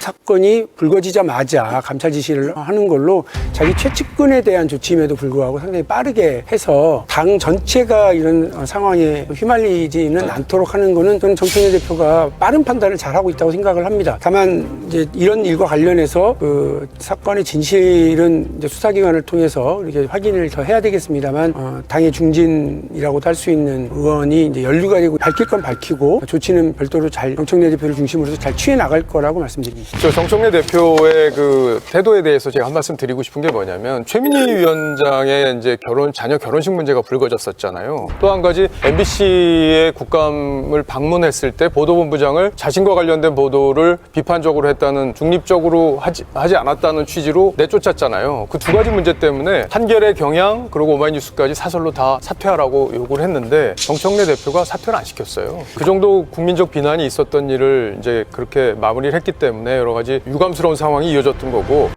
사건이 불거지자마자 감찰 지시를 하는 걸로 자기 최측근에 대한 조치임에도 불구하고 상당히 빠르게 해서 당 전체가 이런 어, 상황에 휘말리지는 않도록 하는 거는 저는 정청래 대표가 빠른 판단을 잘하고 있다고 생각을 합니다. 다만 이제 이런 일과 관련해서 그 사건의 진실은 이제 수사기관을 통해서 이렇게 확인을 더 해야 되겠습니다만 어, 당의 중진이라고도 할 수 있는 의원이 이제 연루가 되고 밝힐 건 밝히고 조치는 별도로 잘 정청래 대표를 중심으로 해서 잘 취해 나갈 거라고 말씀드립니다. 저 정청래 대표의 그 태도에 대해서 제가 한 말씀 드리고 싶은 게 뭐냐면 최민희 위원장의 이제 결혼 자녀 결혼식 문제가 불거졌었잖아요. 또 한 가지 MBC의 국감을 방문했을 때 보도본부장을 자신과 관련된 보도를 비판적으로 했다는 중립적으로 하지, 하지 않았다는 취지로 내쫓았잖아요. 그 두 가지 문제 때문에 한결의 경향 그리고 오마이뉴스까지 사설로 다 사퇴하라고 요구를 했는데 정청래 대표가 사퇴를 안 시켰어요. 그 정도 국민적 비난이 있었던 일을 이제 그렇게 마무리를 했기 때문에 여러 가지 유감스러운 상황이 이어졌던 거고